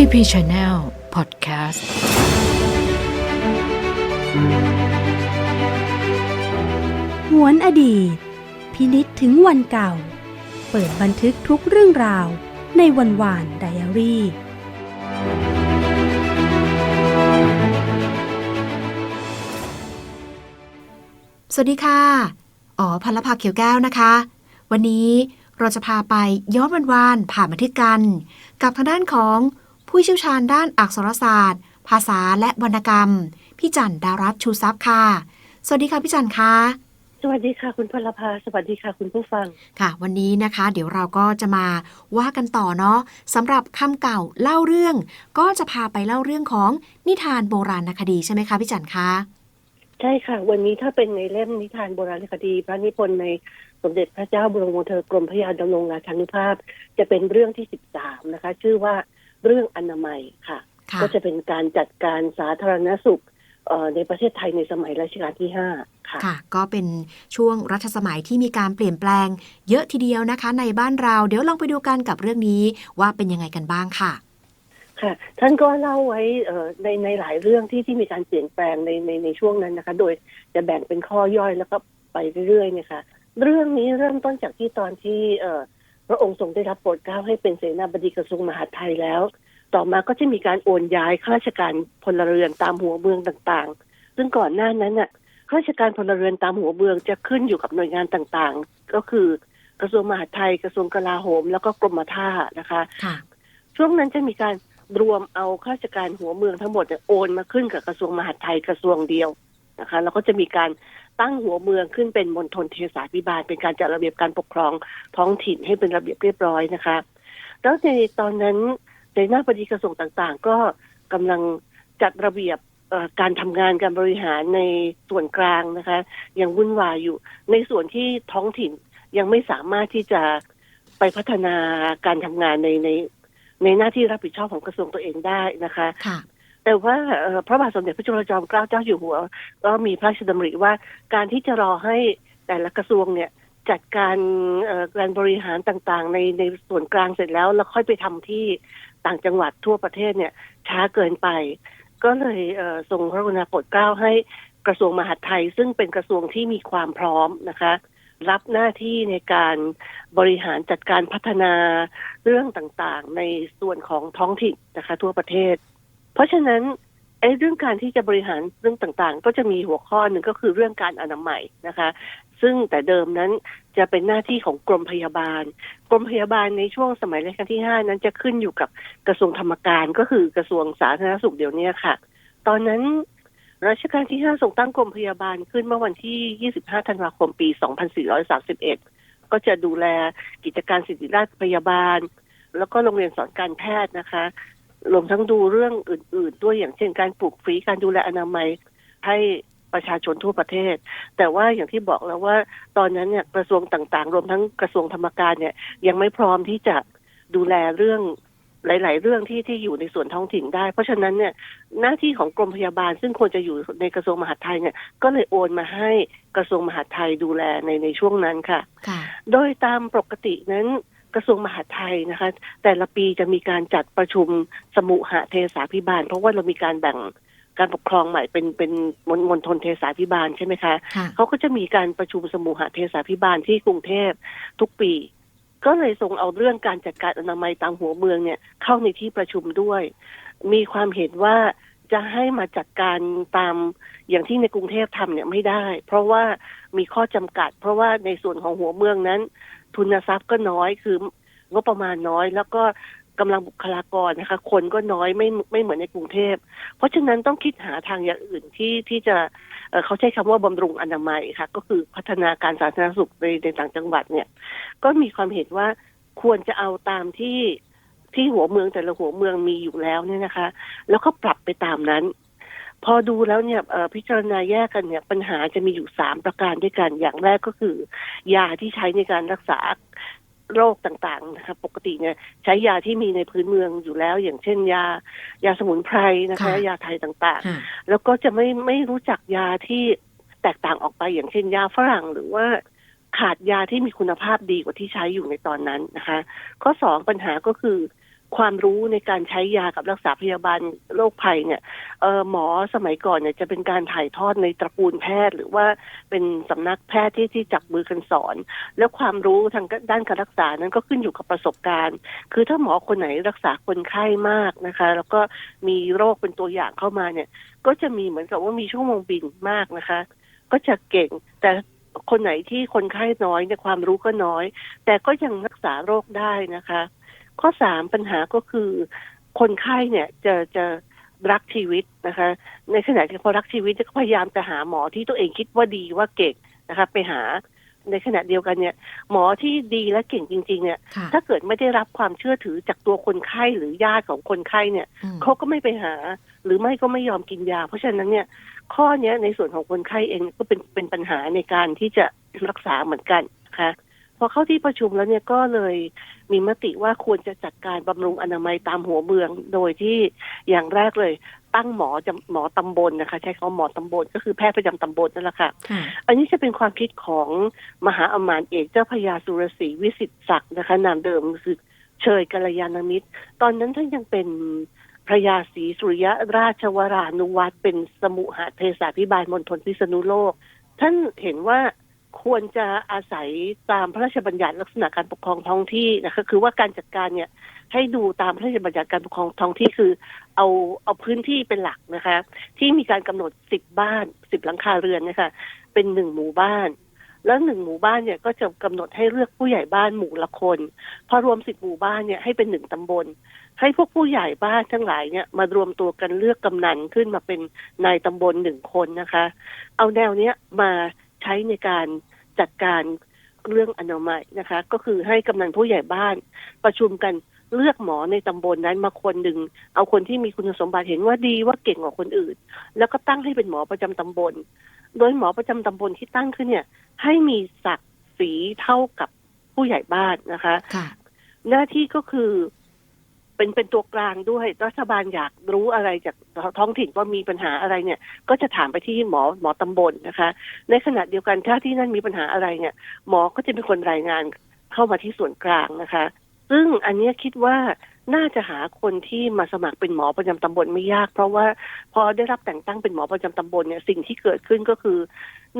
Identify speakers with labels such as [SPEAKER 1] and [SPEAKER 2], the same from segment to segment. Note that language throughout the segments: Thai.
[SPEAKER 1] TP Channel Podcast
[SPEAKER 2] หวนอดีต พินิษถึงวันเก่า เปิดบันทึกทุกเรื่องราวในวันวานไดอารี่
[SPEAKER 3] สวัสดีค่ะ อ๋อพันลภาเขียวแก้วนะคะ วันนี้เราจะพาไปย้อนวันวานผ่านบันทึกกัน กับทางด้านของ ผู้เชี่ยวชาญด้านอักษรศาสตร์ ภาษาและวรรณกรรม พี่จันดารัตน์ชูทรัพย์ค่ะ สวัสดีค่ะพี่จันคะ
[SPEAKER 4] สวัสดีค่ะคุณพลภาสวัสดีค่ะคุณผู้ฟัง
[SPEAKER 3] ค่ะ วันนี้นะคะ เดี๋ยวเราก็จะมาว่ากันต่อเนาะสำหรับคำเก่าเล่าเรื่อง ก็จะพาไปเล่าเรื่องของนิทานโบราณคดีใช่ไหมคะพี่จันคะ
[SPEAKER 4] ใช่ค่ะ วันนี้ถ้าเป็นในเล่มนิทานโบราณคดี พระนิพนธ์ในสมเด็จพระเจ้าบรมวงศ์เธอกรมพระยาดำรงราชานุภาพ จะเป็นเรื่องที่สิบสามนะคะ ชื่อว่า เรื่องอนามัยค่ะ
[SPEAKER 3] ค่ะ
[SPEAKER 4] ก็จะเป็นการจัดการสาธารณสุขเอ่อในประเทศไทยในสมัยรัชกาลที่ห้าค่ะ
[SPEAKER 3] ค่ะ ก็เป็นช่วงรัชสมัยที่มีการเปลี่ยนแปลง เยอะทีเดียวนะคะ ในบ้านเราเดี๋ยวลองไปดูกันกับเรื่องนี้ว่าเป็นยังไงกันบ้างค่ะ
[SPEAKER 4] ค่ะ ท่านก็เล่าไว้เอ่อในในหลายเรื่องที่ที่มีการเปลี่ยนแปลงในในในช่วงนั้นนะคะ โดยจะแบ่งเป็นข้อย่อยแล้วก็ไปเรื่อยๆเนี่ยค่ะ เรื่องนี้เริ่มต้นจากที่ตอนที่เอ่อ พระองค์ทรงได้รับโปรดเกล้าให้เป็นเสนาบดีกระทรวงมหาดไทยแล้ว ต่อมาก็จะมีการโอนย้ายข้าราชการพลเรือนตามหัวเมืองต่างๆ ซึ่งก่อนหน้านั้นน่ะข้าราชการพลเรือนตามหัวเมืองจะขึ้นอยู่กับหน่วยงานต่างๆ ก็คือกระทรวงมหาดไทยกระทรวงกลาโหม แล้วก็กรมท่านะคะ
[SPEAKER 3] ค่ะ
[SPEAKER 4] ช่วงนั้นจะมีการรวมเอาข้าราชการหัวเมืองทั้งหมดเนี่ยโอนมาขึ้นกับกระทรวงมหาดไทยกระทรวงเดียวนะคะ แล้วก็จะมีการ ตั้งหัวเมืองขึ้นเป็นมณฑลเทศาภิบาล เป็นการจัดระเบียบการปกครองท้องถิ่นให้เป็นระเบียบเรียบร้อยนะคะ แล้วในตอนนั้นในหน้าบดีกระทรวงต่างๆ ก็กำลังจัดระเบียบการทำงานการบริหารในส่วนกลางนะคะยังวุ่นวายอยู่ ในส่วนที่ท้องถิ่นยังไม่สามารถที่จะไปพัฒนาการทำงานในในในหน้าที่รับผิดชอบของกระทรวงตัวเองได้นะคะ
[SPEAKER 3] ค่ะ
[SPEAKER 4] แต่ว่าพระบาทสมเด็จพระจุลจอมเกล้าเจ้าอยู่หัว ก็มีพระราชดำริว่าการที่จะรอให้แต่ละกระทรวงเนี่ยจัดการการบริหารต่างๆ ในในส่วนกลางเสร็จแล้ว แล้วค่อยไปทำที่ต่างจังหวัดทั่วประเทศเนี่ยช้าเกินไป ก็เลยทรงพระกรุณาโปรดเกล้าให้กระทรวงมหาดไทย ซึ่งเป็นกระทรวงที่มีความพร้อมนะคะ รับหน้าที่ในการบริหารจัดการพัฒนาเรื่องต่างๆ ในส่วนของท้องถิ่นนะคะทั่วประเทศ เพราะฉะนั้นไอ้เรื่องการที่จะบริหารเรื่องต่างๆ ก็จะมีหัวข้อหนึ่งก็คือเรื่องการอนามัยนะคะ ซึ่งแต่เดิมนั้นจะเป็นหน้าที่ของกรมพยาบาล กรมพยาบาลในช่วงสมัยรัชกาลที่ห้านั้นจะขึ้นอยู่กับกระทรวงธรรมการก็คือกระทรวงสาธารณสุขเดี๋ยวนี้ค่ะ ตอนนั้นรัชกาลที่ห้าทรงตั้งกรมพยาบาลขึ้นเมื่อวันที่ 25 ธันวาคม ปี 2431 ก็จะดูแลกิจการสิริราชพยาบาล แล้วก็โรงเรียนสอนการแพทย์นะคะ รวมทั้งดูเรื่องอื่น ๆ ด้วยอย่างเช่นการปลูกฝีการดูแลอนามัยให้ประชาชนทั่วประเทศ แต่ว่าอย่างที่บอกแล้วว่าตอนนั้นเนี่ยกระทรวงต่างๆ รวมทั้งกระทรวงธรรมการเนี่ยยังไม่พร้อมที่จะดูแลเรื่องหลาย ๆ เรื่องที่ที่อยู่ในส่วนท้องถิ่นได้ เพราะฉะนั้นเนี่ยหน้าที่ของกรมพยาบาล ซึ่งควรจะอยู่ในกระทรวงมหาดไทยเนี่ยก็เลยโอนมาให้กระทรวงมหาดไทยดูแลในในช่วงนั้นค่ะ
[SPEAKER 3] ค่ะ
[SPEAKER 4] โดยตามปกตินั้น กระทรวงมหาดไทยนะคะ แต่ละปีจะมีการจัดประชุมสมุหเทศาพิบาล เพราะว่าเรามีการแบ่งการปกครองใหม่เป็นเป็นมณมณฑลเทศาพิบาลใช่ไหมคะ
[SPEAKER 3] ค่ะ
[SPEAKER 4] เขาก็จะมีการประชุมสมุหเทศาพิบาลที่กรุงเทพทุกปี ก็เลยส่งเอาเรื่องการจัดการอนามัยตามหัวเมืองเนี่ยเข้าในที่ประชุมด้วย มีความเห็นว่าจะให้มาจัดการตามอย่างที่ในกรุงเทพทำเนี่ยไม่ได้ เพราะว่ามีข้อจำกัด เพราะว่าในส่วนของหัวเมืองนั้น ทุนทรัพย์ก็น้อยคืองบประมาณน้อย แล้วก็กำลังบุคลากรนะคะ คนก็น้อยไม่ไม่เหมือนในกรุงเทพ เพราะฉะนั้นต้องคิดหาทางอย่างอื่นที่ที่จะเเขาใช้คำว่าบำรุงอนามัยค่ะ ก็คือพัฒนาการสาธารณสุขในในต่างจังหวัดเนี่ย ก็มีความเห็นว่าควรจะเอาตามที่ที่หัวเมืองแต่ละหัวเมืองมีอยู่แล้วเนี่ยนะคะ แล้วก็ปรับไปตามนั้น พอดูแล้วเนี่ยเอ่อพิจารณาแยกกันเนี่ยปัญหาจะมีอยู่สามประการด้วยกันอย่างแรกก็คือ ยาที่ใช้ในการรักษาโรคต่างๆนะคะปกติเนี่ยใช้ยาที่มีในพื้นเมืองอยู่แล้ว อย่างเช่นยายาสมุนไพรนะคะ
[SPEAKER 3] ค่ะ
[SPEAKER 4] ยาไทยต่างๆ
[SPEAKER 3] ค่ะ
[SPEAKER 4] แล้วก็จะไม่ไม่รู้จักยาที่แตกต่างออกไปอย่างเช่นยาฝรั่งหรือว่าขาดยาที่มีคุณภาพดีกว่าที่ใช้อยู่ในตอนนั้นนะคะ ข้อสองปัญหาก็คือ ความรู้ในการใช้ยากับรักษาพยาบาลโรคภัยเนี่ยหมอสมัยก่อนเนี่ยจะเป็นการถ่ายทอดในตระกูลแพทย์ หรือว่าเป็นสำนักแพทย์ที่ที่จับมือกันสอน แล้วความรู้ทางด้านการรักษานั้นก็ขึ้นอยู่กับประสบการณ์ คือถ้าหมอคนไหนรักษาคนไข้มากนะคะ แล้วก็มีโรคเป็นตัวอย่างเข้ามาเนี่ย ก็จะมีเหมือนกับว่ามีชั่วโมงบินมากนะคะ ก็จะเก่งแต่คนไหนที่คนไข้น้อยเนี่ยความรู้ก็น้อย แต่ก็ยังรักษาโรคได้นะคะ ข้อสามปัญหาก็คือ คนไข้เนี่ยจะจะรักชีวิตนะคะ ในขณะที่พอรักชีวิตก็พยายามจะหาหมอที่ตัวเองคิดว่าดีว่าเก่งนะคะไปหาในขณะเดียวกันเนี่ย หมอที่ดีและเก่งจริง ๆ เนี่ย
[SPEAKER 3] ค่ะ
[SPEAKER 4] ถ้าเกิดไม่ได้รับความเชื่อถือจากตัวคนไข้หรือญาติของคนไข้เนี่ย
[SPEAKER 3] อืม
[SPEAKER 4] เขาก็ไม่ไปหา หรือไม่ก็ไม่ยอมกินยา เพราะฉะนั้นเนี่ย ข้อเนี้ยในส่วนของคนไข้เองก็เป็นเป็นปัญหาในการที่จะรักษาเหมือนกันนะคะ พอเข้าที่ประชุมแล้วเนี่ยก็เลยมีมติว่าควรจะจัดการบำรุงอนามัยตามหัวเมือง โดยที่อย่างแรกเลย ตั้งหมอจำหมอตำบลนะคะ ใช้คำว่าหมอตำบลก็คือแพทย์ประจำตำบลนั่นแหละค่ะ
[SPEAKER 3] ค่ะ
[SPEAKER 4] อันนี้จะเป็นความคิดของมหาอมาตย์เอกเจ้าพระยาสุรศรีวิสิตศักดิ์นะคะ นามเดิมคือเชยกัลยาณมิตร ตอนนั้นท่านยังเป็นพระยาศรีสุริยราชวรานุวัตรเป็นสมุหเทศาพิบาลมณฑลพิษณุโลก ท่านเห็นว่า ควรจะอาศัยตามพระราชบัญญัติลักษณะการปกครองท้องที่นะคะคือว่าการจัดการเนี่ยให้ดูตามพระราชบัญญัติการปกครองท้องที่คือ เอาเอาพื้นที่เป็นหลักนะคะ ที่มีการกำหนดสิบบ้านสิบหลังคาเรือนนะคะเป็นหนึ่งหมู่บ้าน แล้วหนึ่งหมู่บ้านเนี่ยก็จะกำหนดให้เลือกผู้ใหญ่บ้านหมู่ละคน พอรวมสิบหมู่บ้านเนี่ยให้เป็นหนึ่งตำบล ให้พวกผู้ใหญ่บ้านทั้งหลายเนี่ยมารวมตัวกันเลือกกำนันขึ้นมาเป็นนายตำบลหนึ่งคนนะคะ เอาแนวเนี้ยมา ช้ในการจัดการเรื่องอนามัยนะคะ ก็คือให้กำนันผู้ใหญ่บ้าน ประชุมกันเลือกหมอในตำบลนั้นมาคนหนึ่งเอาคนที่มีคุณสมบัติเห็นว่าดีว่าเก่งกว่าคนอื่น แล้วก็ตั้งให้เป็นหมอประจำตำบล โดยหมอประจำตำบลที่ตั้งขึ้นเนี่ย ให้มีศักดิ์ศรีเท่ากับผู้ใหญ่บ้านนะคะ
[SPEAKER 3] ค่ะ
[SPEAKER 4] หน้าที่ก็คือ เป็นเป็นตัวกลางด้วย รัฐบาลอยากรู้อะไรจากท้องถิ่นว่ามีปัญหาอะไรเนี่ย ก็จะถามไปที่หมอหมอตำบลนะคะ ในขณะเดียวกันถ้าที่นั่นมีปัญหาอะไรเนี่ย หมอก็จะเป็นคนรายงานเข้ามาที่ส่วนกลางนะคะ ซึ่งอันนี้คิดว่า น่าจะหาคนที่มาสมัครเป็นหมอประจำตำบลไม่ยาก เพราะว่าพอได้รับแต่งตั้งเป็นหมอประจำตำบลเนี่ยสิ่งที่เกิดขึ้นก็คือ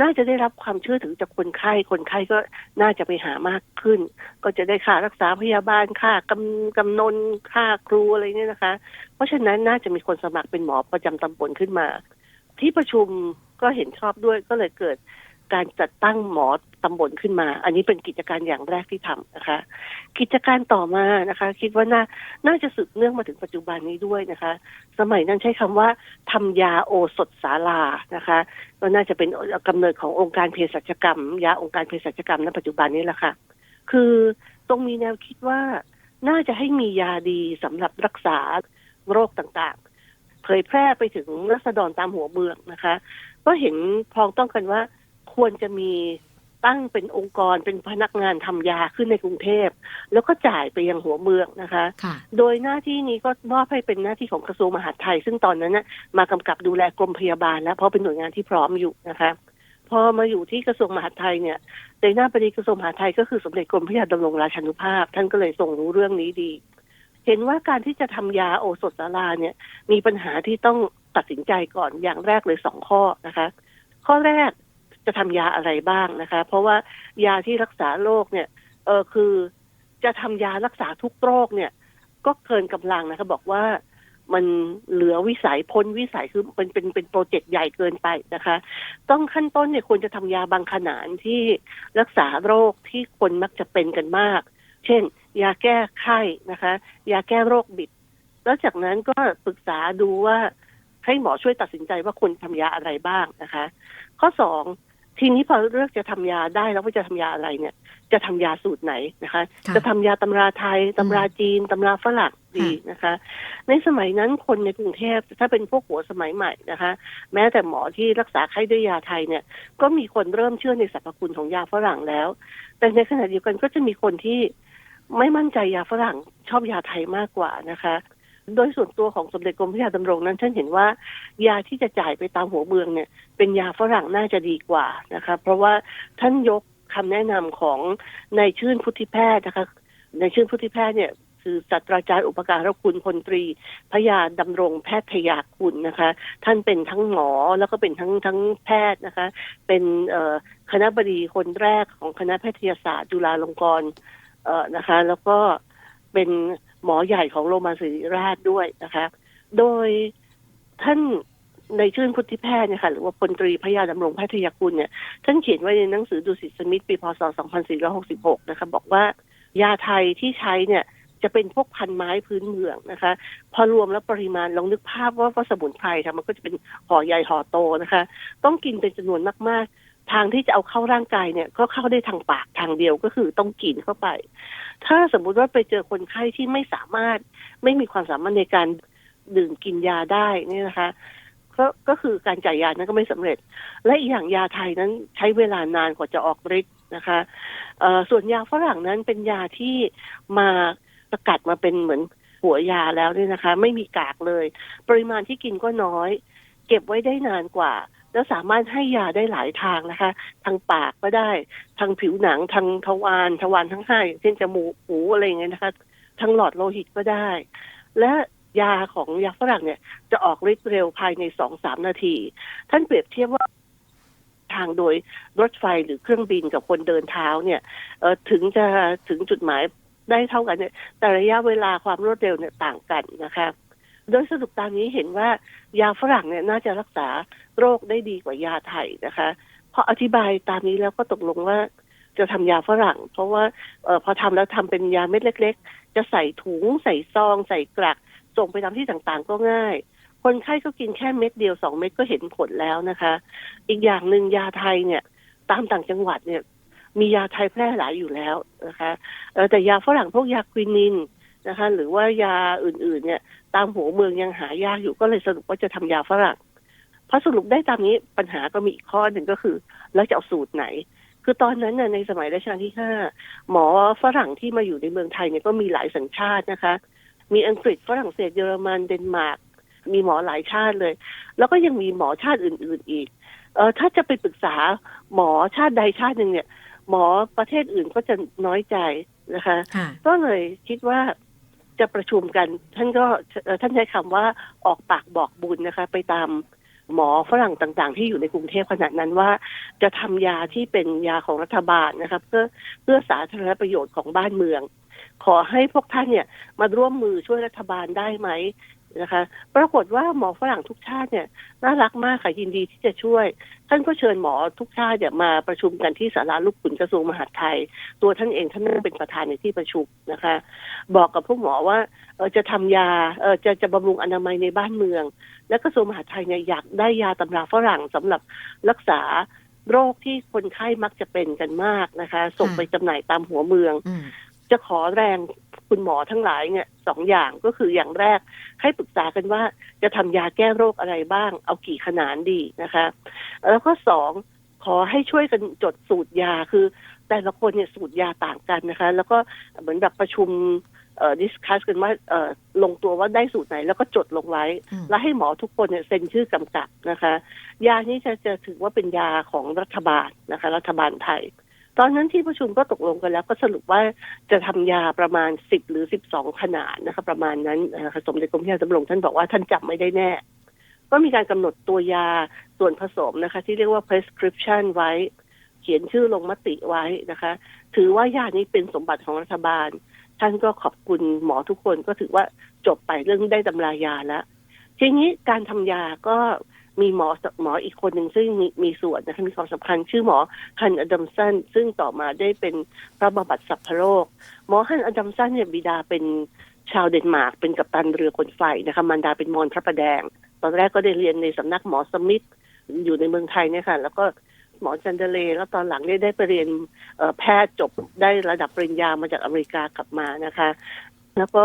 [SPEAKER 4] น่าจะได้รับความเชื่อถือจากคนไข้คนไข้ก็น่าจะไปหามากขึ้น ก็จะได้ค่ารักษาพยาบาลค่ากำกำนนค่าครูอะไรเนี่ยนะคะ เพราะฉะนั้นน่าจะมีคนสมัครเป็นหมอประจำตำบลขึ้นมา ที่ประชุมก็เห็นชอบด้วยก็เลยเกิด การจัดตั้งหมอตำบลขึ้นมา อันนี้เป็นกิจการอย่างแรกที่ทำนะคะ กิจการต่อมานะคะ คิดว่าน่าน่าจะสืบเนื่องมาถึงปัจจุบันนี้ด้วยนะคะ สมัยนั้นใช้คำว่าทำยาโอสถศาลานะคะก็น่าจะเป็นกำเนิดขององค์การเภสัชกรรม ยาองค์การเภสัชกรรมณปัจจุบันนี้แหละค่ะ คือตรงมีแนวคิดว่าน่าจะให้มียาดีสำหรับรักษาโรคต่างๆ เผยแพร่ไปถึงรัษฎรตามหัวเมืองนะคะ ก็เห็นพ้องต้องกันว่า ควรจะมีตั้งเป็นองค์กรเป็นพนักงานทำยาขึ้นในกรุงเทพ แล้วก็จ่ายไปยังหัวเมืองนะคะ
[SPEAKER 3] ค่ะ
[SPEAKER 4] โดยหน้าที่นี้ก็มอบให้เป็นหน้าที่ของกระทรวงมหาดไทย ซึ่งตอนนั้นนะมากำกับดูแลกรมพยาบาลแล้วเพราะเป็นหน่วยงานที่พร้อมอยู่นะคะพอมาอยู่ที่กระทรวงมหาดไทยเนี่ยในหน้าบดีกระทรวงมหาดไทยก็คือสมเด็จกรมพระยาดำรงราชานุภาพ ท่านก็เลยทรงรู้เรื่องนี้ดี เห็นว่าการที่จะทำยาโอสถสาราเนี่ย มีปัญหาที่ต้องตัดสินใจก่อนอย่างแรกเลยสองข้อนะคะ ข้อแรก จะทำยาอะไรบ้างนะคะ เพราะว่ายาที่รักษาโรคเนี่ยเออคือจะทำยารักษาทุกโรคเนี่ย ก็เกินกำลังนะคะ บอกว่ามันเหลือวิสัยพ้นวิสัยคือเป็นเป็นเป็นโปรเจกต์ใหญ่เกินไปนะคะ ต้องขั้นต้นเนี่ยควรจะทำยาบางขนานที่รักษาโรคที่คนมักจะเป็นกันมาก เช่น ยาแก้ไข้นะคะ ยาแก้โรคบิด แล้วจากนั้นก็ปรึกษาดูว่าให้หมอช่วยตัดสินใจว่าควรทำยาอะไรบ้างนะคะ ข้อสอง ทีนี้พอเลือกจะทำยาได้แล้วว่าจะทำยาอะไรเนี่ย จะทำยาสูตรไหนนะคะ
[SPEAKER 3] ค่ะ
[SPEAKER 4] จะทำยาตำราไทยตำราจีนตำราฝรั่งดีนะคะ ในสมัยนั้นคนในกรุงเทพถ้าเป็นพวกหัวสมัยใหม่นะคะ แม้แต่หมอที่รักษาไข้ด้วยยาไทยเนี่ย ก็มีคนเริ่มเชื่อในสรรพคุณของยาฝรั่งแล้ว แต่ในขณะเดียวกันก็จะมีคนที่ไม่มั่นใจยาฝรั่งชอบยาไทยมากกว่านะคะ โดยส่วนตัวของสมเด็จกรมพระยาดำรงนั้นท่านเห็นว่ายาที่จะจ่ายไปตามหัวเมืองเนี่ย เป็นยาฝรั่งน่าจะดีกว่านะคะ เพราะว่าท่านยกคำแนะนำของนายชื่นพุทธิแพทย์นะคะนายชื่นพุทธิแพทย์เนี่ยคือศาสตราจารย์อุปการะคุณพลตรีพยาดำรงแพทยาคุณนะคะ ท่านเป็นทั้งหมอแล้วก็เป็นทั้งทั้งแพทย์นะคะ เป็นคณะบดีคนแรกของคณะแพทยศาสตร์จุฬาลงกรณ์นะคะ แล้วก็เป็น หมอใหญ่ของโรงพยาบาลศิริราชด้วยนะคะ โดยท่านในชื่นพุทธิแพทย์เนี่ยค่ะหรือว่าพลตรีพยาดำรงแพทยาคุณเนี่ย ท่านเขียนไว้ในหนังสือดุสิตสมิธปีพศ 2466 นะคะ บอกว่ายาไทยที่ใช้เนี่ยจะเป็นพวกพันไม้พื้นเมืองนะคะ พอรวมแล้วปริมาณลองนึกภาพว่าว่าสมุนไพรค่ะมันก็จะเป็นห่อใหญ่ห่อโตนะคะ ต้องกินเป็นจำนวนมากๆ ทางที่จะเอาเข้าร่างกายเนี่ย ก็เข้าได้ทางปากทางเดียวก็คือต้องกินเข้าไป ถ้าสมมุติว่าไปเจอคนไข้ที่ไม่สามารถไม่มีความสามารถในการดื่มกินยาได้นี่นะคะก็ก็คือการจ่ายยานั้นก็ไม่สำเร็จ และอีกอย่างยาไทยนั้นใช้เวลานานกว่าจะออกฤทธิ์นะคะเออส่วนยาฝรั่งนั้นเป็นยาที่มาสกัดมาเป็นเหมือนหัวยาแล้วเนี่ยนะคะ ไม่มีกากเลย ปริมาณที่กินก็น้อย เก็บไว้ได้นานกว่า แล้วสามารถให้ยาได้หลายทางนะคะ ทางปากก็ได้ ทางผิวหนัง ทางทวารทวารทั้งห้าอย่างเช่นจมูกหูอะไรเงี้ยนะคะ ทางหลอดโลหิตก็ได้ และยาของยาฝรั่งเนี่ย จะออกฤทธิ์เร็วภายในสองสามนาที ท่านเปรียบเทียบว่าทางโดยรถไฟหรือเครื่องบินกับคนเดินเท้าเนี่ยเออถึงจะถึงจุดหมายได้เท่ากันเนี่ยแต่ระยะเวลาความรวดเร็วเนี่ยต่างกันนะคะ โดยสรุปตามนี้เห็นว่ายาฝรั่งเนี่ยน่าจะรักษาโรคได้ดีกว่ายาไทยนะคะพออธิบายตามนี้แล้วก็ตกลงว่าจะทำยาฝรั่ง เพราะว่าเออพอทำแล้วทำเป็นยาเม็ดเล็ก ๆ จะใส่ถุง ใส่ซอง ใส่กลัก ส่งไปตามที่ต่างๆ ก็ง่าย คนไข้ก็กินแค่เม็ดเดียวสองเม็ดก็เห็นผลแล้วนะคะ อีกอย่างหนึ่งยาไทยเนี่ย ตามต่างจังหวัดเนี่ย มียาไทยแพร่หลายอยู่แล้วนะคะแต่ยาฝรั่งพวกยาควินิน นะคะ หรือว่ายาอื่น ๆ เนี่ย ตามหัวเมืองยังหายากอยู่ก็เลยสรุปว่าจะทำยาฝรั่งพอสรุปได้ตามนี้ปัญหาก็มีอีกข้อหนึ่งก็คือ แล้วจะเอาสูตรไหน คือตอนนั้นน่ะในสมัยรัชกาลที่ห้าหมอฝรั่งที่มาอยู่ในเมืองไทยเนี่ยก็มีหลายสัญชาตินะคะ มีอังกฤษฝรั่งเศสเยอรมันเดนมาร์กมีหมอหลายชาติเลย แล้วก็ยังมีหมอชาติอื่น ๆอีก เออถ้าจะไปปรึกษาหมอชาติใดชาติหนึ่งเนี่ย หมอประเทศอื่นก็จะน้อยใจนะคะ
[SPEAKER 1] ค่ะ
[SPEAKER 4] ก็เลยคิดว่า จะประชุมกัน ท่านก็ท่านใช้คำว่าออกปากบอกบุญนะคะ ไปตามหมอฝรั่งต่างๆ ที่อยู่ในกรุงเทพขนาดนั้นว่า จะทำยาที่เป็นยาของรัฐบาลนะครับเพื่อเพื่อสาธารณประโยชน์ของบ้านเมือง ขอให้พวกท่านเนี่ยมาร่วมมือช่วยรัฐบาลได้ไหม นะคะ ปรากฏว่าหมอฝรั่งทุกชาติเนี่ยน่ารักมากค่ะยินดีที่จะช่วย ท่านก็เชิญหมอทุกชาติเนี่ยมาประชุมกันที่ศาลาลูกขุนกระทรวงมหาดไทย ตัวท่านเองท่านนั่งเป็นประธานในที่ประชุมนะคะ บอกกับพวกหมอว่าเออจะทำยาเออจะจะบำรุงอนามัยในบ้านเมือง และกระทรวงมหาดไทยเนี่ยอยากได้ยาตำราฝรั่งสำหรับรักษาโรคที่คนไข้มักจะเป็นกันมากนะคะ ส่งไปจำหน่ายตามหัวเมือง
[SPEAKER 1] อืม
[SPEAKER 4] จะขอแรง คุณหมอทั้งหลายเนี่ยสองอย่างก็คืออย่างแรกให้ปรึกษากันว่าจะทำยาแก้โรคอะไรบ้าง เอากี่ขนาดดีนะคะ แล้วก็สองขอให้ช่วยกันจดสูตรยาคือ แต่ละคนเนี่ยสูตรยาต่างกันนะคะ แล้วก็เหมือนแบบประชุมเอ่อดิสคัสกันว่าเอ่อลงตัวว่าได้สูตรไหน แล้วก็จดลงไว้
[SPEAKER 1] อืม
[SPEAKER 4] แล้วให้หมอทุกคนเนี่ยเซ็นชื่อกำกับนะคะ ยานี้จะจะถือว่าเป็นยาของรัฐบาลนะคะ รัฐบาลไทย ตอนนั้นที่ประชุมก็ตกลงกันแล้ว ก็สรุปว่าจะทำยาประมาณสิบหรือสิบสองขนาดนะคะประมาณนั้นนะคะสมเด็จกรมพระยาดำรงท่านบอกว่าท่านจำไม่ได้แน่ ก็มีการกำหนดตัวยาส่วนผสมนะคะ ที่เรียกว่า prescription ไว้ เขียนชื่อลงมติไว้นะคะ ถือว่ายานี้เป็นสมบัติของรัฐบาล ท่านก็ขอบคุณหมอทุกคนก็ถือว่าจบไปเรื่องได้ตำรายาแล้วทีนี้การทำยาก็ มีหมอหมออีกคนหนึ่งซึ่งมีมีส่วนนะคะมีความสำคัญ ชื่อหมอฮันอดัมสันซึ่งต่อมาได้เป็นพระบำบัดสัพพโรค หมอฮันอดัมสันเนี่ยบิดาเป็นชาวเดนมาร์กเป็นกัปตันเรือคนไฟนะคะมารดาเป็นมอญพระประแดง ตอนแรกก็ได้เรียนในสำนักหมอสมิธอยู่ในเมืองไทยเนี่ยค่ะแล้วก็หมอจันเดเลแล้วตอนหลังเนี่ยได้ไปเรียนแพทย์จบได้ระดับปริญญามาจากอเมริกากลับมานะคะ แล้วก็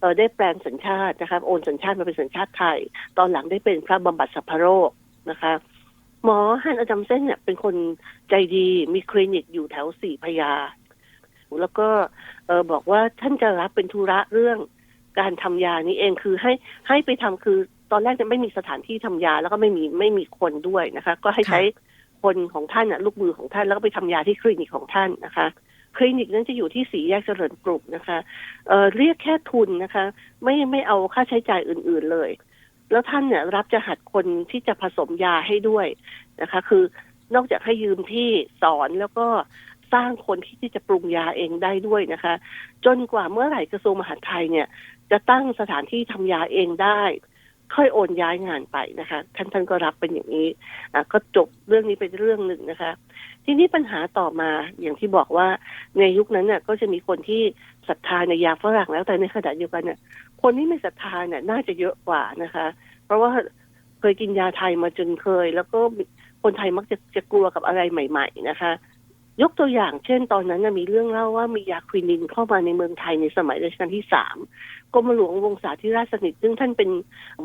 [SPEAKER 4] เอ่อได้แปลงสัญชาตินะคะโอนสัญชาติมาเป็นสัญชาติไทย ตอนหลังได้เป็นพระบำบัดสัพพโรคนะคะ หมอฮันอดัมเซนเนี่ยเป็นคนใจดีมีคลินิกอยู่แถวสี่พระยา แล้วก็เออบอกว่าท่านจะรับเป็นธุระเรื่องการทำยานี้เองคือให้ให้ไปทำคือตอนแรกจะไม่มีสถานที่ทำยาแล้วก็ไม่มีไม่มีคนด้วยนะคะ ก็ให้ใช้คนของท่านน่ะลูกมือของท่านแล้วก็ไปทำยาที่คลินิกของท่านนะคะ คลินิกนั้นจะอยู่ที่สีแยกเจริญกรุงนะคะเเรียกแค่ทุนนะคะ ไม่ไม่เอาค่าใช้จ่ายอื่น ๆเลย แล้วท่านเนี่ยรับจะหัดคนที่จะผสมยาให้ด้วยนะคะ คือนอกจากให้ยืมที่สอนแล้วก็สร้างคนที่ที่จะปรุงยาเองได้ด้วยนะคะ จนกว่าเมื่อไหร่กระทรวงมหาดไทยเนี่ย จะตั้งสถานที่ทำยาเองได้ ค่อยโอนย้ายงานไปนะคะ ท่านท่านก็รับเป็นอย่างนี้อะก็จบเรื่องนี้เป็นเรื่องหนึ่งนะคะ ทีนี้ปัญหาต่อมาอย่างที่บอกว่าในยุคนั้นเนี่ยก็จะมีคนที่ศรัทธาในยาฝรั่งแล้วแต่ในขณะเดียวกันเนี่ยคนที่ไม่ศรัทธาเนี่ยน่าจะเยอะกว่านะคะ เพราะว่าเคยกินยาไทยมาจนเคย แล้วก็คนไทยมักจะจะกลัวกับอะไรใหม่ ๆ นะคะ ยกตัวอย่างเช่นตอนนั้นน่ะมีเรื่องเล่าว่ามียาควินินเข้ามาในเมืองไทยในสมัยรัชกาลที่สามกรมหลวงวงศาธิราชสนิทซึ่งท่านเป็น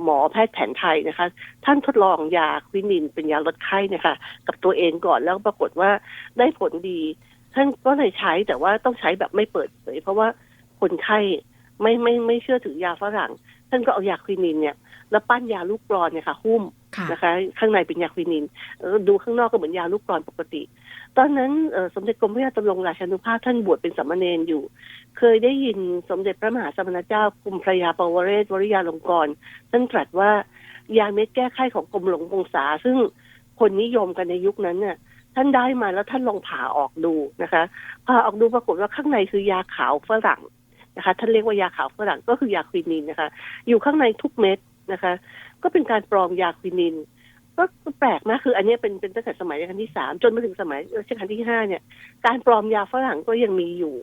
[SPEAKER 4] หมอแพทย์แผนไทยนะคะ ท่านทดลองยาควินินเป็นยาลดไข้เนะคะ กับตัวเองก่อนแล้วปรากฏว่าได้ผลดี ท่านก็เลยใช้แต่ว่าต้องใช้แบบไม่เปิดเผยเพราะว่าคนไข้ไม่ไม่ไม่เชื่อถือยาฝรั่ง ท่านก็เอายาควินินเนี่ย แล้วปั้นยาลูกกรอนเนี่ยค่ะ หุ้ม
[SPEAKER 3] ค่ะ
[SPEAKER 4] นะคะ ข้างในเป็นยาควินินเออดูข้างนอกก็เหมือนยาลูกกรอนปกติ ตอนนั้นเอ่อสมเด็จกรมพระยาตำรงราชานุภาพท่านบวชเป็นสามเณรอยู่ เคยได้ยินสมเด็จพระมหาสมณเจ้ากรมพระยาปวเรศวริยาลงกรณ์ท่านตรัสว่ายาเม็ดแก้ไข้ของกรมหลวงวงศาซึ่งคนนิยมกันในยุคนั้นเนี่ยท่านได้มาแล้วท่านลองผ่าออกดูนะคะผ่าออกดูปรากฏว่าข้างในคือยาขาวฝรั่งนะคะ ท่านเรียกว่ายาขาวฝรั่งก็คือยาควินินนะคะ อยู่ข้างในทุกเม็ด นะคะ ก็เป็นการปลอมยาควินิน ก็แปลกนะคืออันเนี้ยเป็นเป็นตั้งแต่สมัยรัชกาลที่สามจนมาถึงสมัยรัชกาลที่ห้าเนี่ย การปลอมยาฝรั่งก็ยังมีอยู่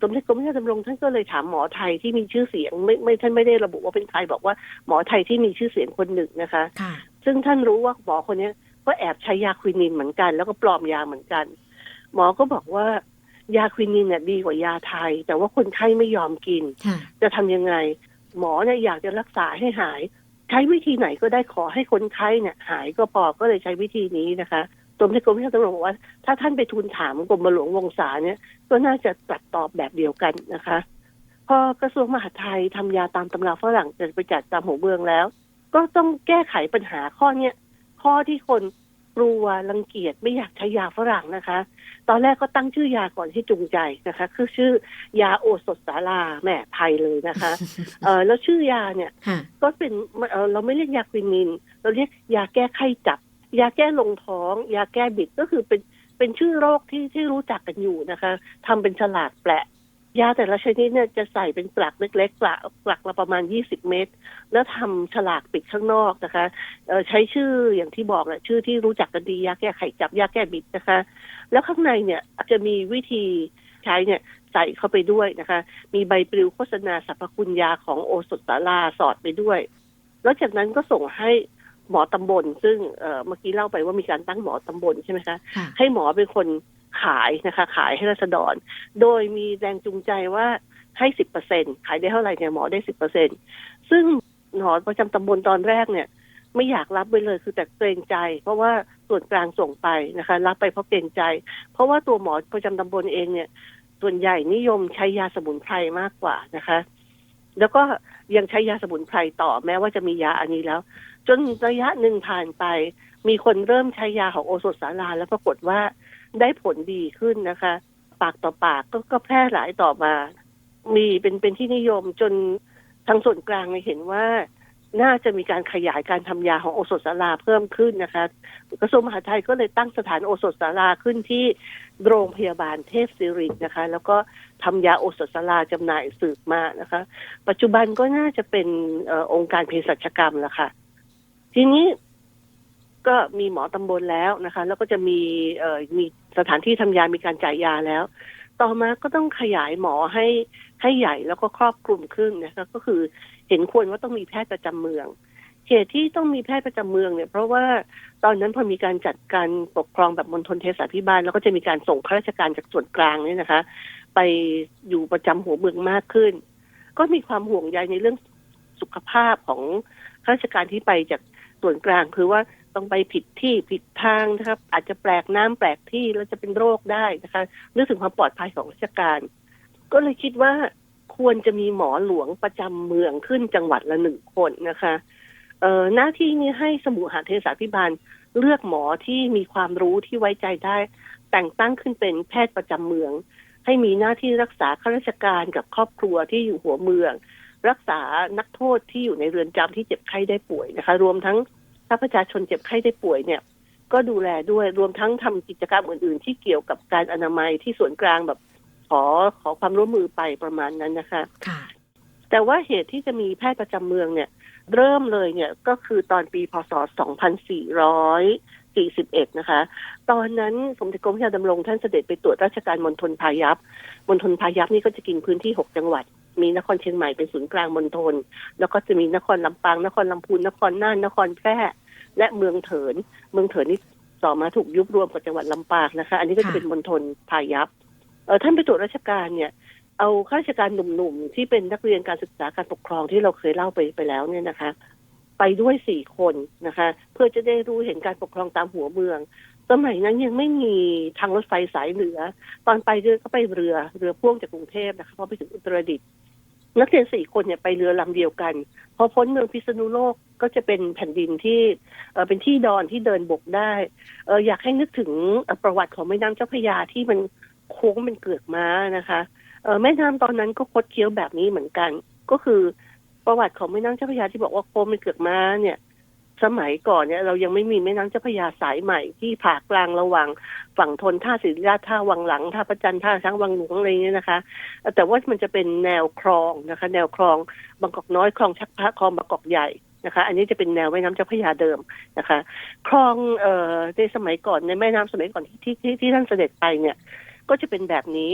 [SPEAKER 4] สมเด็จกรมพระยาดำรงท่านก็เลยถามหมอไทยที่มีชื่อเสียงไม่ไม่ท่านไม่ได้ระบุว่าเป็นใครบอกว่าหมอไทยที่มีชื่อเสียงคนหนึ่งนะคะ
[SPEAKER 3] ค่ะ
[SPEAKER 4] ซึ่งท่านรู้ว่าหมอคนเนี้ยก็แอบใช้ยาควินินเหมือนกัน แล้วก็ปลอมยาเหมือนกัน หมอก็บอกว่ายาควินินเนี่ยดีกว่ายาไทย แต่ว่าคนไข้ไม่ยอมกิน
[SPEAKER 3] ค่ะ
[SPEAKER 4] จะทำยังไง หมอเนี่ยอยากจะรักษาให้หาย ใช้วิธีไหนก็ได้ขอให้คนไข้เนี่ยหายก็พอก็เลยใช้วิธีนี้นะคะสมที่กรมพระยาตำรวจบอกว่า ถ้าท่านไปทูลถามกรมหลวงวงศาเนี่ย ก็น่าจะตัดตอบแบบเดียวกันนะคะ พอกระทรวงมหาดไทยทำยาตามตำราฝรั่งจะไปจัดตามหัวเมืองแล้ว ก็ต้องแก้ไขปัญหาข้อเนี้ยข้อที่คน กลัวรังเกียจไม่อยากใช้ยาฝรั่งนะคะ ตอนแรกก็ตั้งชื่อยาก่อนที่จูงใจนะคะ คือชื่อยาโอสถสาราแหม่ไทยเลยนะคะเออแล้วชื่อยาเนี่ย
[SPEAKER 3] ค่ะ
[SPEAKER 4] ก็เป็นเอ่อเราไม่เรียกยาควินิน เราเรียกยาแก้ไข้จับ ยาแก้ลงท้อง ยาแก้บิดก็คือเป็นเป็นชื่อโรคที่ที่รู้จักกันอยู่นะคะทำเป็นฉลากแปะ ยาแต่ละชนิดเนี่ยจะใส่เป็นปลักเล็กๆปลักปลักละประมาณ 20 เม็ดแล้วทำฉลากปิดข้างนอกนะคะเอ่อใช้ชื่ออย่างที่บอกแหละชื่อที่รู้จักกันดียาแก้ไขจับยาแก้บิดนะคะ แล้วข้างในเนี่ยจะมีวิธีใช้เนี่ยใส่เข้าไปด้วยนะคะ มีใบปลิวโฆษณาสรรพคุณยาของโอสถสาราสอดไปด้วย แล้วจากนั้นก็ส่งให้หมอตำบล ซึ่งเอ่อเมื่อกี้เล่าไปว่ามีการตั้งหมอตำบลใช่ไหมคะ
[SPEAKER 3] ค่ะ
[SPEAKER 4] ให้หมอเป็นคน ขายนะคะ ขายให้รัษฎร โดยมีแรงจูงใจว่าให้สิบเปอร์เซ็นขายได้เท่าไหร่เนี่ยหมอได้สิบเปอร์เซ็นซึ่งหมอประจำตำบลตอนแรกเนี่ย ไม่อยากรับไปเลยคือแต่เกรงใจ เพราะว่าส่วนกลางส่งไปนะคะ รับไปเพราะเกรงใจ เพราะว่าตัวหมอประจำตำบลเองเนี่ย ส่วนใหญ่นิยมใช้ยาสมุนไพรมากกว่านะคะ แล้วก็ยังใช้ยาสมุนไพรต่อแม้ว่าจะมียาอันนี้แล้ว จนระยะหนึ่งผ่านไป มีคนเริ่มใช้ยาของโอสถสาราแล้วปรากฏว่า ได้ผลดีขึ้นนะคะ ปากต่อปากก็ก็แพร่หลายต่อมา มีเป็นเป็นที่นิยมจนทางส่วนกลางเห็นว่าน่าจะมีการขยายการทำยาของโอสถสาราเพิ่มขึ้นนะคะ กระทรวงมหาดไทยก็เลยตั้งสถานโอสถสาราขึ้นที่โรงพยาบาลเทพศิรินะคะ แล้วก็ทำยาโอสถสาราจำหน่ายสืบมานะคะ ปัจจุบันก็น่าจะเป็นออองค์การเภสัชกรรมแล้วค่ะ ทีนี้ ก็มีหมอตำบลแล้วนะคะ แล้วก็จะมีเอ่อมีสถานที่ทำยามีการจ่ายยาแล้ว ต่อมาก็ต้องขยายหมอให้ให้ใหญ่แล้วก็ครอบคลุมขึ้นนะคะก็คือเห็นควรว่าต้องมีแพทย์ประจำเมืองเหตุที่ต้องมีแพทย์ประจำเมืองเนี่ย เพราะว่าตอนนั้นพอมีการจัดการปกครองแบบมณฑลเทศาพิบาล แล้วก็จะมีการส่งข้าราชการจากส่วนกลางเนี่ยนะคะ ไปอยู่ประจำหัวเมืองมากขึ้น ก็มีความห่วงใยในเรื่องสุขภาพของข้าราชการที่ไปจากส่วนกลาง คือว่า ต้องไปผิดที่ผิดทางนะครับ อาจจะแปลกน้ำแปลกที่แล้วจะเป็นโรคได้นะคะนึกถึงความปลอดภัยของราชการ ก็เลยคิดว่าควรจะมีหมอหลวงประจำเมืองขึ้นจังหวัดละหนึ่งคนนะคะเอ่อหน้าที่นี้ให้สมุหาเทศาพิบาลเลือกหมอที่มีความรู้ที่ไว้ใจได้ แต่งตั้งขึ้นเป็นแพทย์ประจำเมือง ให้มีหน้าที่รักษาข้าราชการกับครอบครัวที่อยู่หัวเมือง รักษานักโทษที่อยู่ในเรือนจำที่เจ็บไข้ได้ป่วยนะคะ รวมทั้ง ถ้าประชาชนเจ็บไข้ได้ป่วยเนี่ย ก็ดูแลด้วยรวมทั้งทำกิจกรรมอื่น ๆ ที่เกี่ยวกับการอนามัยที่ส่วนกลางแบบขอขอความร่วมมือไปประมาณนั้นนะคะ
[SPEAKER 3] ค่ะ
[SPEAKER 4] แต่ว่าเหตุที่จะมีแพทย์ประจำเมืองเนี่ย เริ่มเลยเนี่ยก็คือตอนปีพศ 2441 นะคะ ตอนนั้นสมเด็จกรมพระยาดำรงท่านเสด็จไปตรวจราชการมณฑลพายัพมณฑลพายัพนี่ก็จะกินพื้นที่ 6 จังหวัด มีนครเชียงใหม่เป็นศูนย์กลางมณฑลแล้วก็จะมีนครลำปางนครลำพูนนครน่านนครแพร่และเมืองเถิน เมืองเถินนี่ต่อมาถูกยุบรวมกับจังหวัดลำปางนะคะ อันนี้ก็จะเป็นมณฑลพายัพเออท่านไปตรวจราชการเนี่ย เอาข้าราชการหนุ่มๆที่เป็นนักเรียนการศึกษาการปกครองที่เราเคยเล่าไปไปแล้วเนี่ยนะคะ ไปด้วยสี่คนนะคะ เพื่อจะได้รู้เห็นการปกครองตามหัวเมืองสมัยนั้นยังไม่มีทางรถไฟสายเหนือ ตอนไปเรือก็ไปเรือเรือพ่วงจากกรุงเทพนะคะพอไปถึงอุตรดิตถ์ นักเรียนสี่คนเนี่ยไปเรือลำเดียวกันพอพ้นเมืองพิษณุโลกก็จะเป็นแผ่นดินที่เป็นที่ดอนที่เดินบกได้เอยากให้นึกถึงประวัติของแม่น้ำเจ้าพยาที่มันโค้งเป็นเกือกม้านะคะเอแม่น้ำตอนนั้นก็คดเคี้ยวแบบนี้เหมือนกัน ก็คือประวัติของแม่น้ำเจ้าพระยาที่บอกว่าโค้งเป็นเกือกม้าเนี่ย สมัยก่อนเนี่ยเรายังไม่มีแม่น้ำเจ้าพระยาสายใหม่ที่ผ่ากลางระหว่างฝั่งทนท่าศิริราชท่าวังหลังท่าประจันท่าช้างวังหลวงอะไรเงี้ยนะคะ แต่ว่ามันจะเป็นแนวคลองนะคะ แนวคลองบางกอกน้อยคลองชักพระคลองบางกอกใหญ่นะคะ อันนี้จะเป็นแนวแม่น้ำเจ้าพระยาเดิมนะคะ คลองเอ่อในสมัยก่อนในแม่น้ำสมัยก่อนที่ที่ที่ที่ท่านเสด็จไปเนี่ย ก็จะเป็นแบบนี้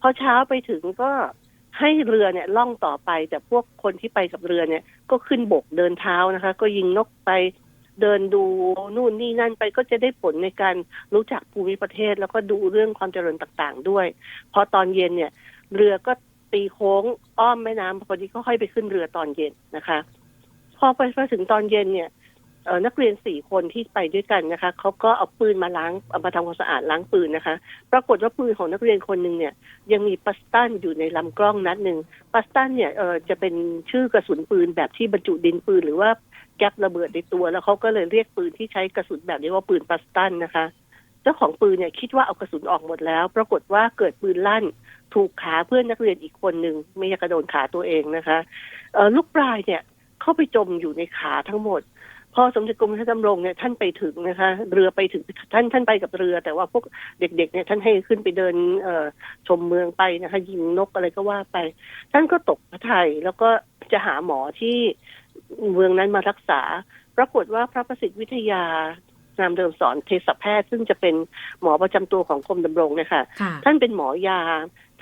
[SPEAKER 4] พอเช้าไปถึงก็ ให้เรือเนี่ยล่องต่อไปแต่พวกคนที่ไปกับเรือเนี่ย ก็ขึ้นบกเดินเท้านะคะ ก็ยิงนกไปเดินดูนู่นนี่นั่นไปก็จะได้ผลในการรู้จักภูมิประเทศ แล้วก็ดูเรื่องความเจริญต่างๆด้วย พอตอนเย็นเนี่ย เรือก็ตีโค้งอ้อมแม่น้ำพอดีก็ค่อยไปขึ้นเรือตอนเย็นนะคะ พอไปถึงตอนเย็นเนี่ย นักเรียนสี่คนที่ไปด้วยกันนะคะเขาก็เอาปืนมาล้างเอามาทำความสะอาดล้างปืนนะคะ ปรากฏว่าปืนของนักเรียนคนหนึ่งเนี่ย ยังมีปัสตันอยู่ในลำกล้องนัดหนึ่งปัสตันเนี่ยเออจะเป็นชื่อกระสุนปืนแบบที่บรรจุดินปืนหรือว่าแก๊ประเบิดในตัว แล้วเขาก็เลยเรียกปืนที่ใช้กระสุนแบบนี้ว่าปืนปัสตันนะคะ เจ้าของปืนเนี่ยคิดว่าเอากระสุนออกหมดแล้ว ปรากฏว่าเกิดปืนลั่นถูกขาเพื่อนนักเรียนอีกคนหนึ่งไม่อยากกระโดนขาตัวเองนะคะลูกปลายเนี่ยเข้าไปจมอยู่ในขาทั้งหมด พอสมเด็จกรมพระดำรงเนี่ยท่านไปถึงนะคะ เรือไปถึงท่านท่านไปกับเรือ แต่ว่าพวกเด็กๆเนี่ยท่านให้ขึ้นไปเดินเอ่อชมเมืองไปนะคะ ยิงนกอะไรก็ว่าไป ท่านก็ตกพระทัยแล้วก็จะหาหมอที่เมืองนั้นมารักษา ปรากฏว่าพระประสิทธิ์วิทยานามเดิมสอนเภสัชแพทย์ ซึ่งจะเป็นหมอประจำตัวของกรมดำรงเนี่ยค่ะ
[SPEAKER 3] ค่ะ
[SPEAKER 4] ท่านเป็นหมอยา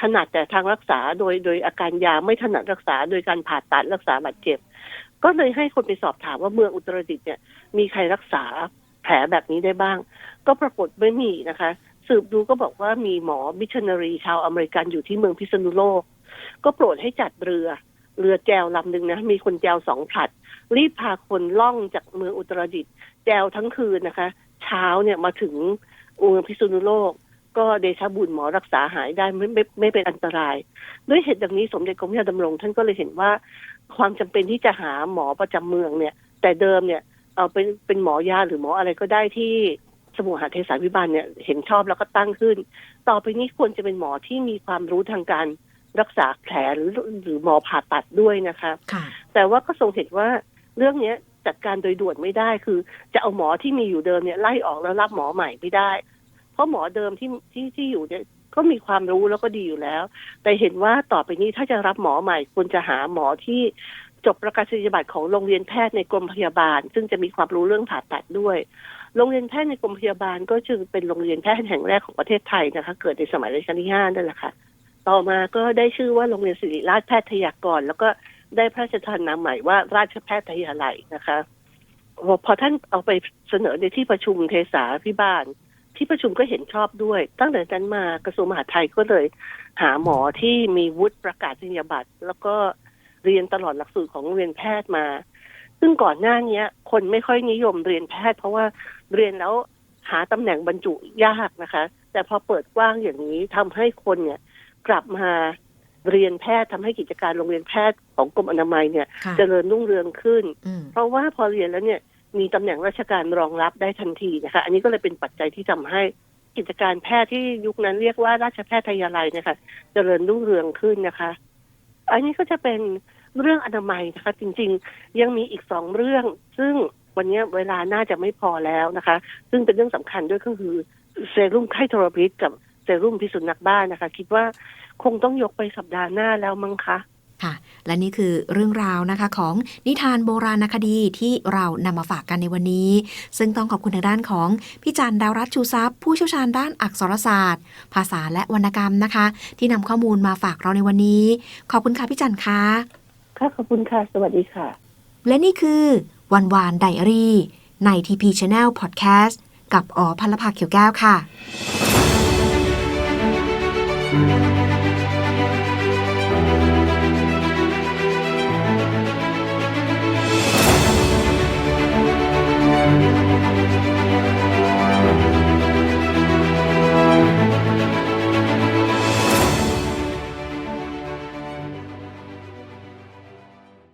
[SPEAKER 4] ถนัดแต่ทางรักษาโดยโดยอาการยาไม่ถนัดรักษาโดยการผ่าตัดรักษาบาดเจ็บ ก็เลยให้คนไปสอบถามว่าเมืองอุตรดิตถ์เนี่ยมีใครรักษาแผลแบบนี้ได้บ้าง ก็ปรากฏไม่มีนะคะ สืบดูก็บอกว่ามีหมอมิชชันนารีชาวอเมริกันอยู่ที่เมืองพิษณุโลก ก็โปรดให้จัดเรือเรือแจวลำหนึ่งนะ มีคนแจวสองผลัด รีบพาคนล่องจากเมืองอุตรดิตถ์แจวทั้งคืนนะคะ เช้าเนี่ยมาถึงเมืองพิษณุโลก ก็เดชะบุญหมอรักษาหายได้ไม่ไม่ไม่เป็นอันตราย ด้วยเหตุดังนี้สมเด็จกรมพระยาดำรง ท่านก็เลยเห็นว่า ความจำเป็นที่จะหาหมอประจำเมืองเนี่ย แต่เดิมเนี่ยเอาเป็นเป็นหมอยาหรือหมออะไรก็ได้ที่สมุหเทศาพิบาลเนี่ยเห็นชอบแล้วก็ตั้งขึ้น ต่อไปนี้ควรจะเป็นหมอที่มีความรู้ทางการรักษาแผลหรือหรือหมอผ่าตัดด้วยนะคะ
[SPEAKER 3] ค่ะ
[SPEAKER 4] แต่ว่าก็ทรงเห็นว่าเรื่องเนี้ยจัดการโดยด่วนไม่ได้คือ จะเอาหมอที่มีอยู่เดิมเนี่ยไล่ออกแล้วรับหมอใหม่ไม่ได้ เพราะหมอเดิมที่ที่ที่อยู่เนี่ย ก็มีความรู้แล้วก็ดีอยู่แล้ว แต่เห็นว่าต่อไปนี้ถ้าจะรับหมอใหม่ควรจะหาหมอที่จบประกาศนียบัตรของโรงเรียนแพทย์ในกรมพยาบาล ซึ่งจะมีความรู้เรื่องผ่าตัดด้วย โรงเรียนแพทย์ในกรมพยาบาล ก็จึงเป็นโรงเรียนแพทย์แห่งแรกของประเทศไทยนะคะ เกิดในสมัยรัชกาลที่ห้านั่นแหละค่ะ ต่อมาก็ได้ชื่อว่าโรงเรียนศิริราชแพทยากร แล้วก็ได้พระราชทานนามใหม่ว่าราชแพทยาลัยนะคะพอพอท่านเอาไปเสนอในที่ประชุมเทศาพิบาล ที่ประชุมก็เห็นชอบด้วย ตั้งแต่นั้นมากระทรวงมหาดไทยก็เลย หาหมอที่มีวุฒิประกาศนียบัตร แล้วก็เรียนตลอดหลักสูตรของโรงเรียนแพทย์มา ซึ่งก่อนหน้าเนี้ยคนไม่ค่อยนิยมเรียนแพทย์ เพราะว่าเรียนแล้วหาตำแหน่งบรรจุยากนะคะ แต่พอเปิดกว้างอย่างนี้ทำให้คนเนี่ยกลับมาเรียนแพทย์ทำให้กิจการโรงเรียนแพทย์ของกรมอนามัยเนี่ย
[SPEAKER 3] ค่ะ
[SPEAKER 4] เจริญรุ่งเรืองขึ้น
[SPEAKER 3] อืม
[SPEAKER 4] เพราะว่าพอเรียนแล้วเนี่ย มีตำแหน่งราชการรองรับได้ทันทีนะคะ อันนี้ก็เลยเป็นปัจจัยที่ทำให้กิจการแพทย์ที่ยุคนั้นเรียกว่าราชแพทยาลัยนี่ยค่ะเจริญรุ่งเรืองขึ้นนะคะ อันนี้ก็จะเป็นเรื่องอนามัยนะคะ จริง ๆ ยังมีอีกสองเรื่อง ซึ่งวันนี้เวลาน่าจะไม่พอแล้วนะคะ ซึ่งเป็นเรื่องสำคัญด้วยก็คือเซรุ่มไข้ทรพิษกับเซรุ่มพิษสุนัขบ้านนะคะ คิดว่าคงต้องยกไปสัปดาห์หน้าแล้วมั้ง
[SPEAKER 3] คะ และนี่คือเรื่องราวนะคะของนิทานโบราณคดีที่เรานำมาฝากกันในวันนี้ ซึ่งต้องขอบคุณทางด้านของพี่จันดาวรัตน์ชูทรัพย์ ผู้เชี่ยวชาญด้านอักษรศาสตร์ ภาษาและวรรณกรรมนะคะ ที่นำข้อมูลมาฝากเราในวันนี้ ขอบคุณค่ะพี่จันคะ
[SPEAKER 4] ค่ะขอบคุณค่ะ สวัสดีค่ะ
[SPEAKER 3] และนี่คือวันวานไดอารี่ใน TP Channel Podcast กับอ๋อพันลภาเขียวแก้วค่ะ